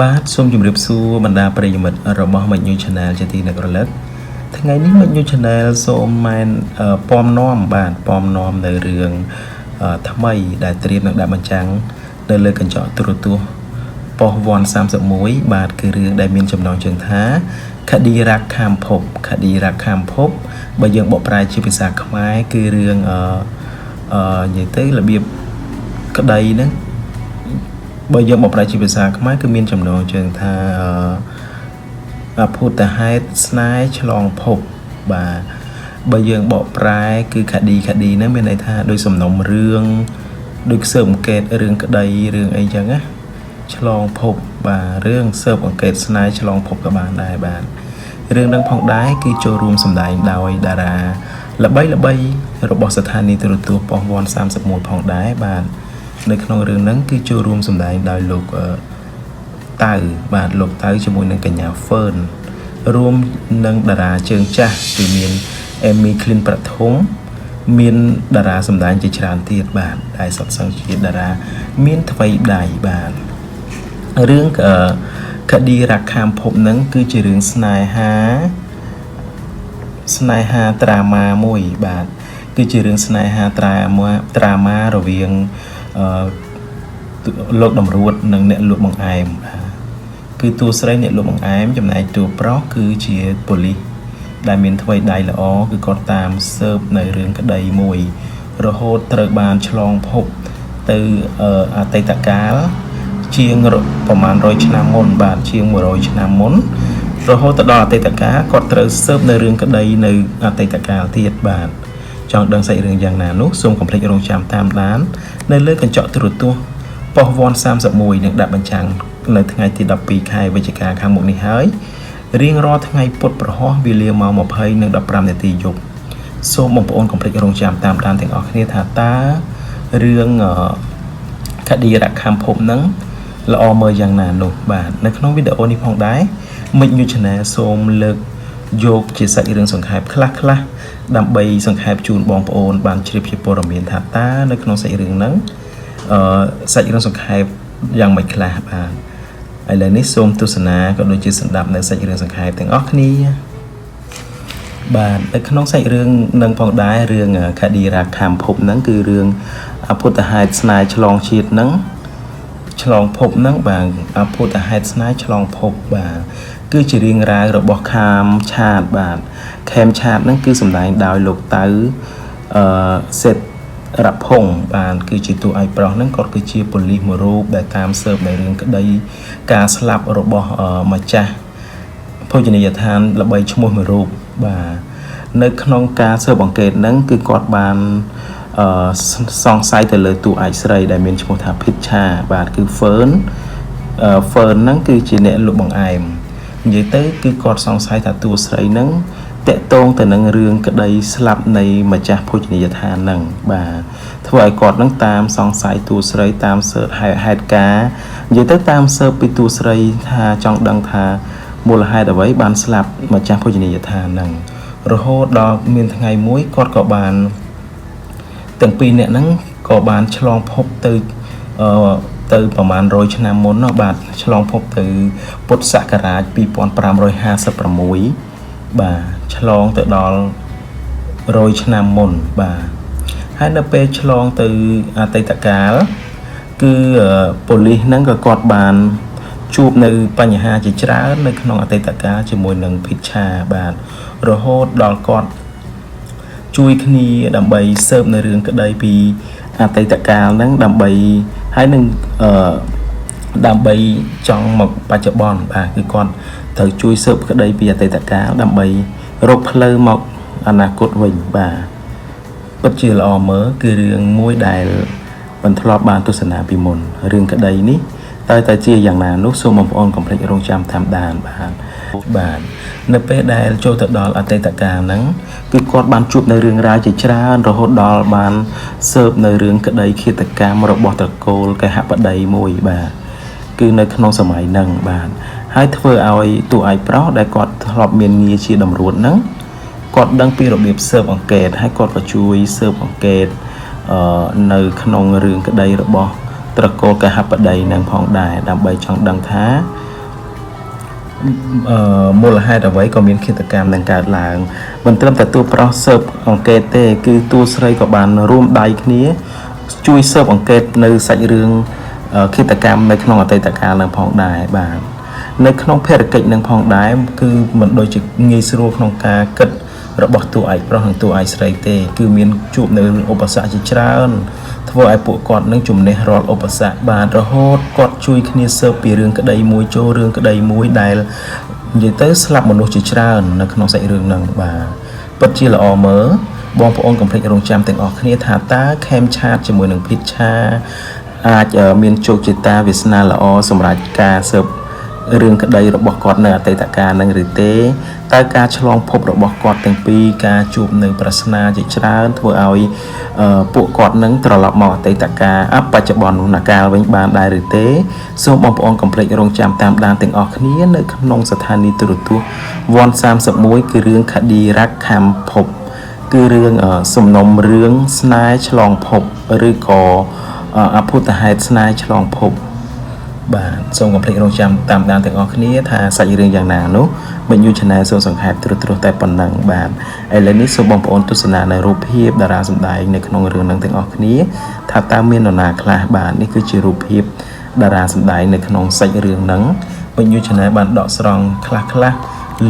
បាទសូមជម្រាបសួរបណ្ដាប្រិយមិត្តរបស់មិញញូ Channel ជាទីនឹករលឹកថ្ងៃនេះមិញញូ Channel សូមមែនអឺពំនាំបាទពំនាំនៅរឿងអឺថ្មីដែលត្រៀមនឹងដាក់បញ្ចាំងនៅលើកញ្ចក់ទូរទស្សន៍ប៉ុស្តិ៍វ័ន31បាទគឺរឿងដែលមានចំណងជើងថាខឌីរ៉ាខាមភពខឌីរ៉ាខាមភពបើយើងបកប្រែជាភាសាខ្មែរគឺរឿងអឺអឺនិយាយទៅរបៀបក្តីហ្នឹង បើយើងបកប្រែជាភាសាខ្មែរគឺមានចំណងជើងថាអឺអភូតហេតុស្នេហ៍ឆ្លងភពបាទបើយើងបកប្រែគឺខឌីខឌីហ្នឹងមានន័យថាដោយសំណុំរឿងដូចស៊ើបអង្កេតរឿងក្តីរឿងអីចឹងណាឆ្លងភពបាទរឿងស៊ើបអង្កេតស្នេហ៍ឆ្លងភពក៏បានដែរបាទរឿងនឹងផងដែរគឺចូលរួមសម្ដែងដោយតារាល្បីល្បីរបស់ស្ថានីយទូរទស្សន៍ប៉ុស្តិ៍វ័ន31ផងដែរបាទ នៅក្នុងរឿងហ្នឹងគឺចូលរួមសម្ដែងដោយលោកអឺតៅបាទលោកតៅជាមួយនឹងកញ្ញាហ្វឺនរួមនឹងតារាជើងចាស់គឺមានអេមីឃ្លីនប្រធមមានតារាសម្ដែងជាច្រើនទៀតបាទដែលសុទ្ធសឹងជាតារាមានថ្វីដៃបាទរឿងអឺកឌីរ៉ាខាមភពហ្នឹងគឺជារឿងស្នេហាស្នេហាត្រាម៉ាមួយបាទគឺជារឿងស្នេហាត្រាម៉ាត្រាម៉ារវាងអឺ លោកតម្រួតនិងអ្នកលក់បង្អែមបាទគឺតួស្រីអ្នកលក់បង្អែមចំណែកតួប្រុសគឺជាប៉ូលីសដែលមានថ្វីដៃល្អគឺគាត់តាមស៊ើបនៅរឿងក្តីមួយ រហូតត្រូវបានឆ្លងភពទៅអតីតកាលជាងប្រហែល100ឆ្នាំមុនបាទជាង100ឆ្នាំមុនរហូតទៅដល់អតីតកាលគាត់ត្រូវស៊ើបនៅរឿងក្តីនៅអតីតកាលទៀតបាទចង់ដឹងសាច់រឿងយ៉ាងណានោះសូមកុំភ្លេចរងចាំតាមដាន នៅលើកញ្ចក់ទូរទស្សន៍ប៉ុស្តិ៍វ័ន31នឹងដាក់បញ្ចាំងនៅថ្ងៃទី12ខែវិច្ឆិកាខាងមុខនេះហើយរៀងរាល់ថ្ងៃពុធប្រហោះវេលាម៉ោង20និង15នាទីយប់សូមបងប្អូនកុំភ្លេចរងចាំតាមដានទាំងអស់គ្នាថាតើរឿងកឌីរខំភពនឹងល្អមើលយ៉ាងណានោះបាទនៅក្នុងវីដេអូនេះផងដែរមិញ New Channel សូមលើក យកជាសាច់រឿងសង្ខេបខ្លះខ្លះដើម្បីសង្ខេបជូនបងប្អូន បានជ្រាបជាព័ត៌មានថាតើនៅក្នុងសាច់រឿងហ្នឹងអឺសាច់រឿងសង្ខេបយ៉ាងម៉េចខ្លះបាទឥឡូវនេះសូមទស្សនាក៏ដូចជាសម្ដាប់នៅសាច់រឿងសង្ខេបទាំងអស់គ្នាបាទនៅក្នុងសាច់រឿងនឹងផងដែររឿងខាឌីរ៉ាខាមភពហ្នឹងគឺរឿងអពុទ្ធហេតុស្នេហ៍ឆ្លងជាតិហ្នឹងឆ្លងភពហ្នឹងបាទអពុទ្ធហេតុស្នេហ៍ឆ្លងភពបាទ គឺជារឿងរ៉ាវរបស់ខាមឆាតបាទខេមឆាតហ្នឹងគឺសម្ដែងដោយលោកតៅអឺសេតរភុងបានគឺជាតួឯកប្រុសហ្នឹងគាត់គឺជាប៉ូលីសមួយរូបដែលតាមស៊ើបនៅរឿងក្តីការស្លាប់របស់ម្ចាស់ភោជនីយដ្ឋានល្បីឈ្មោះមួយរូបបាទនៅក្នុងការស៊ើបអង្កេតហ្នឹងគឺគាត់បានអឺសង្ស័យទៅលើតួឯកស្រីដែលមានឈ្មោះថាភិតឆាបាទគឺ Fern អឺ Fern ហ្នឹងគឺជាអ្នកលក់បង្អែម និយាយទៅគឺគាត់សង្ស័យថាតួស្រីហ្នឹងតកតងទៅនឹងរឿងក្តីស្លាប់នៃម្ចាស់ភោជនីយដ្ឋានហ្នឹងបាទធ្វើឲ្យគាត់នឹងតាមសង្ស័យតួស្រីតាមសើហេតុការនិយាយទៅតាមសើពីតួស្រីថាចង់ដឹងថាមូលហេតុអ្វីបានស្លាប់ម្ចាស់ភោជនីយដ្ឋានហ្នឹងរហូតដល់មានថ្ងៃមួយគាត់ក៏បានទាំងពីរអ្នកហ្នឹងក៏បានឆ្លងភពទៅអឺ ទៅប្រហែល100ឆ្នាំមុននោះបាទឆ្លងភពទៅពុទ្ធសករាជ2556បាទឆ្លងទៅដល់100ឆ្នាំមុនបាទហើយនៅពេលឆ្លងទៅអតីតកាលគឺប៉ូលីសហ្នឹងក៏គាត់បានជួបនៅបញ្ហាជាច្រើននៅក្នុងអតីតកាលជាមួយនឹងភិច្ឆាបាទរហូតដល់គាត់ជួយគ្នាដើម្បីស៊ើបនៅរឿងក្តីពីអតីតកាលហ្នឹងដើម្បី ហើយនឹងអឺដើម្បីចង់មកបច្ចុប្បន្នបាទគឺគាត់ត្រូវជួយស៊ើបក្តីពីអតីតកាលដើម្បីរកផ្លូវមកអនាគតវិញបាទពិតជាល្អមើលគឺរឿងមួយដែលមិនធ្លាប់បានទស្សនាពីមុនរឿងក្តីនេះតើតើជាយ៉ាងណានោះសូមបងប្អូនកុំភ្លេចរងចាំតាមដានបាទ បាទនៅពេលដែលចូលទៅដល់អតីតកាលហ្នឹងគឺគាត់បានជួបនៅរឿងរ៉ាវជាច្រើនរហូតដល់បានស៊ើបនៅរឿងក្តីឃាតកម្មរបស់ត្រកូលកេហបតីមួយបាទគឺនៅក្នុងសម័យហ្នឹងបាទហើយធ្វើឲ្យតួឯកប្រុសដែលគាត់ធ្លាប់មានងារជាតម្រួតហ្នឹងគាត់ដឹងពីរបៀបស៊ើបអង្កេតហើយគាត់ក៏ជួយស៊ើបអង្កេតអឺនៅក្នុងរឿងក្តីរបស់ត្រកូលកហបតីនឹងផងដែរដើម្បីចង់ដឹងថាអឺ មូលហេតុអ្វីក៏មានឃាតកម្មនឹងកើតឡើងមិនត្រឹមតែតួប្រុសស៊ើបអង្កេតទេ គឺតួស្រីក៏បានរួមដៃគ្នា ជួយស៊ើបអង្កេតនៅសាច់រឿងឃាតកម្មនៅក្នុងអតីតកាលនឹងផងដែរបាទនៅក្នុងភារកិច្ចនឹងផងដែរគឺមិនដូចជាងាយស្រួលក្នុងការគិតរបស់តួឯកប្រុសនិងតួឯកស្រីទេ គឺមានជួបនៅឧបសគ្គជាច្រើន ធ្វើឲ្យពួកគាត់នឹងជំនះរាល់ឧបសគ្គបានរហូតគាត់ជួយគ្នាស៊ើបពីរឿងក្តីមួយចូលរឿងក្តីមួយដែលនិយាយទៅស្លាប់មនុស្សជាច្រើននៅក្នុងសាច់រឿងហ្នឹងបាទពិតជាល្អមើលបងប្អូនកុំភ្លេចរងចាំទាំងអស់គ្នាថាតើខេមឆាតជាមួយនឹងភិតឆាអាចមានជោគជតាវាសនាល្អសម្រាប់ការស៊ើប រឿងក្តីរបស់គាត់នៅអតីតកាលនឹងឬទេតើការឆ្លងភពរបស់គាត់ទាំងពីរការជួបនៅប្រស្នាជាច្រើនធ្វើឲ្យពួកគាត់នឹងត្រឡប់មកអតីតកាលអបច្ចុប្បន្ននោះណាកាលវិញបានដែរឬទេសូមបងប្អូនកុំភ្លេចរងចាំតាមដានទាំងអស់គ្នានៅក្នុងស្ថានីយទូរទស្សន៍វ៉ាន់31គឺរឿងខឌីរ៉ាក់ខាំភពគឺរឿងសំណុំរឿងស្នេហ៍ឆ្លងភពឬក៏អភូតហេតុស្នេហ៍ឆ្លងភព បាទសូមកុំភ្លេចរងចាំតាមដានទាំងអស់គ្នាថាសាច់រឿងយ៉ាងណានោះមិញយូ Channel សូមសង្ខេបត្រួសត្រាសតែប៉ុណ្ណឹងបាទឥឡូវនេះសូមបងប្អូនទស្សនានៅរូបភាពតារាសម្ដែងនៅក្នុងរឿងនឹងទាំងអស់គ្នាថាតើមាននរណាខ្លះបាទនេះគឺជារូបភាពតារាសម្ដែងនៅក្នុងសាច់រឿងហ្នឹងមិញយូ Channel បានដកស្រង់ខ្លះខ្លះ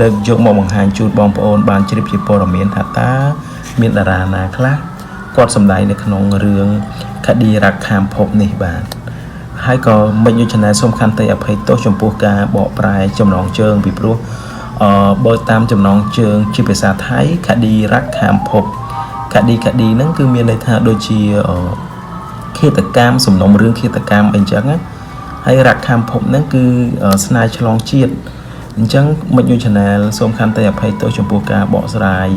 លើកយកមកបង្ហាញជូនបងប្អូនបានជ្រាបជាព័ត៌មានថាតើមានតារាណាខ្លះគាត់សម្ដែងនៅក្នុងរឿងខឌីរ៉ាក់ខាមភពនេះបាទ ហើយក៏មិញយុជនាសូមខន្តីអភ័យទោសចំពោះការបកប្រែចំណងជើងពីព្រោះអឺបើតាមចំណងជើងជាភាសាថៃខឌីរ៉ាក់ខាមភពខឌីខឌីហ្នឹងគឺមានន័យថាដូចជាឃាតកម្មសំណុំរឿងឃាតកម្មអីចឹងណាហើយរ៉ាក់ខាមភពហ្នឹងគឺស្នេហ៍ឆ្លងជាតិអញ្ចឹងមិញយូ Channel សូមខន្តីអភ័យទោសចំពោះការបកស្រាយ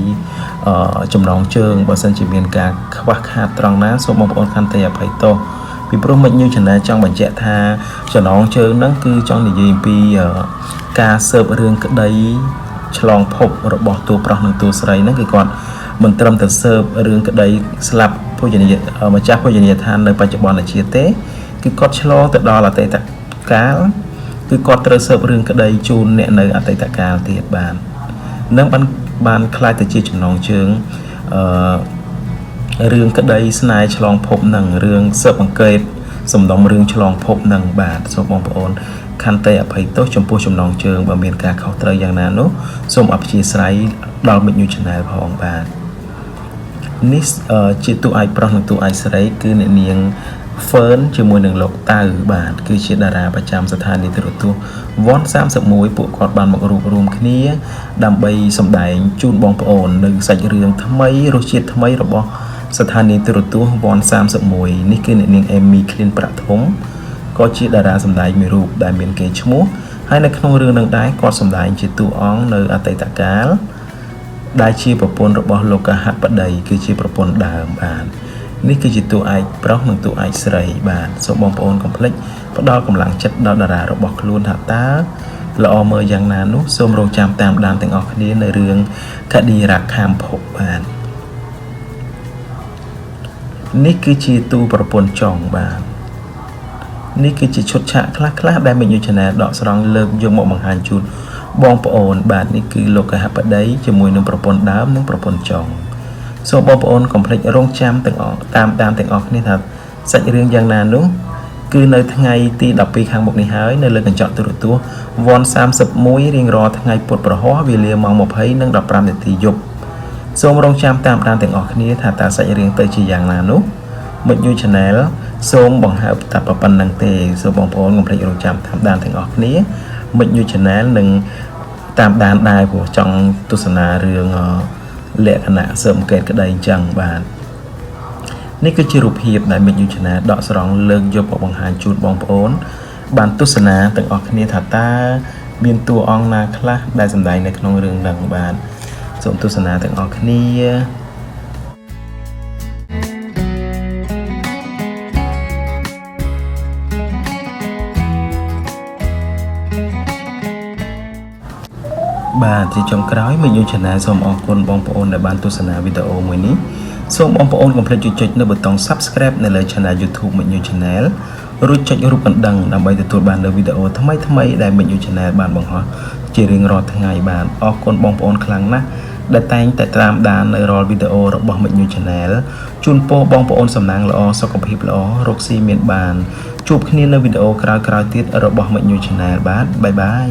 ចំណងជើងបើសិនជាមានការខ្វះខាតត្រង់ណាសូមបងប្អូនខន្តីអភ័យទោស ពីព្រោះមិញ New Channel ចង់បញ្ជាក់ថាចំណងជើងហ្នឹងគឺចង់និយាយអំពីការស៊ើបរឿងក្តីឆ្លងភពរបស់តួប្រុសនិងតួស្រីហ្នឹងគឺគាត់មិនត្រឹមតែស៊ើបរឿងក្តីស្លាប់ភោជនីយម្ចាស់ភោជនីយដ្ឋាននៅបច្ចុប្បន្នជាតិទេគឺគាត់ឆ្លងទៅដល់អតីតកាលគឺគាត់ត្រូវស៊ើបរឿងក្តីជូនអ្នកនៅអតីតកាលទៀតបាននឹងបានបានខ្លាចទៅជាចំណងជើងអឺ រឿងក្តីស្នេហ៍ឆ្លងភពនឹងរឿងស៊ើបអង្កេតសំណុំរឿងឆ្លងភពនឹងបាទសូមបងប្អូនខន្តីអភ័យទោសចំពោះចំណងជើងបើមានការខុសត្រូវយ៉ាងណានោះសូមអព្យាស្រ័យដល់មិត្ត New Channel ផងបាទនេះជាតួឯកប្រុសនិងតួឯកស្រីគឺអ្នកនាង Fern ជាមួយនឹងលោកតៅបាទគឺជាតារាប្រចាំស្ថានីយទូរទស្សន៍ One 31ពួកគាត់បានមករួបរวมគ្នា ដើម្បីសម្ដែងជូនបងប្អូននៅសាច់រឿងថ្មីរសជាតិថ្មីរបស់ ស្ថានីយទូរទស្សន៍វ៉ាន់31នេះគឺអ្នកនាងអេមីឃ្លីនប្រាក់ធំក៏ជាតារាសម្ដែងមួយរូបដែលមានកេរ្តិ៍ឈ្មោះហើយនៅក្នុងរឿងនឹងដែរគាត់សម្ដែងជាតួអង្គនៅអតីតកាលដែលជាប្រពន្ធរបស់លោកហបតីគឺជាប្រពន្ធដើមបាទនេះគឺជាតួឯកប្រុសនិងតួឯកស្រីបាទសូមបងប្អូនកុំភ្លេចផ្ដល់កម្លាំងចិត្តដល់តារារបស់ខ្លួនថាតើល្អមើលយ៉ាងណានោះសូមរងចាំតាមដានទាំងអស់គ្នានៅរឿងកឌីរ៉ាខាមភពបាទ នេះគឺជាទូប្រពន្ធចុងបាទនេះគឺជាឈុតឆាកខ្លះខ្លះដែលមេញូ Channel ដកស្រង់លើកយកមកបង្ហាញជូនបងប្អូន បាទនេះគឺលោកកហបតីជាមួយនឹងប្រពន្ធដើមនិងប្រពន្ធចុងសូមបងប្អូនកុំភ្លេចរងចាំទាំងអស់តាមតាមទាំងអស់គ្នាថាសាច់រឿងយ៉ាងណានោះគឺនៅថ្ងៃទី12ខាងមុខនេះហើយនៅលើកញ្ចក់ទូរទស្សន៍វ៉ន31 រៀងរាល់ថ្ងៃពុធប្រហោះវេលាម៉ោង20និង15នាទីយប់ សូមរងចាំតាមដានទាំងអស់គ្នាថាតើសាច់រឿងទៅជាយ៉ាងណានោះមិត្ត New Channel សូមបង្ហើបតែប៉ុណ្្នឹងទេសូមបងប្អូនកុំភ្លេចរងចាំតាមដានទាំងអស់គ្នាមិត្ត New Channel នឹងតាមដានដែរព្រោះចង់ទស្សនារឿងលក្ខណៈស៊ើបអង្កេតក្តីអញ្ចឹងបាទនេះគឺជារូបភាពដែលមិត្ត New Channel ដកស្រង់លើកយកមកបង្ហាញជូនបងប្អូន បានទស្សនាទាំងអស់គ្នាថាតើមានតួអង្គណាខ្លះដែលសម្ដែងនៅក្នុងរឿងហ្នឹងបាទ សូមទស្សនាទាំងអស់គ្នាបាទជាចុងក្រោយមកយូ Channel សូមអរគុណបងប្អូនដែលបានទស្សនាវីដេអូមួយនេះសូមបងប្អូនកុំភ្លេចចុចនៅប៊ូតុង Subscribe នៅលើ Channel YouTube មកយូ Channel រួចចុចរូបកណ្ដឹងដើម្បីទទួលបាននូវវីដេអូថ្មីៗដែលមកយូ Channel បានបង្ហោះជារៀងរាល់ថ្ងៃបាទអរគុណបងប្អូនខ្លាំងណាស់ ដែលតែងតែតាមដាននៅរាល់វីដេអូរបស់ Mik New Channel ជូនពរបងប្អូនសំណាងល្អសុខភាពល្អរកស៊ីមានបានជួបគ្នានៅវីដេអូក្រោយៗទៀតរបស់ Mik New Channel បាទបាយបាយ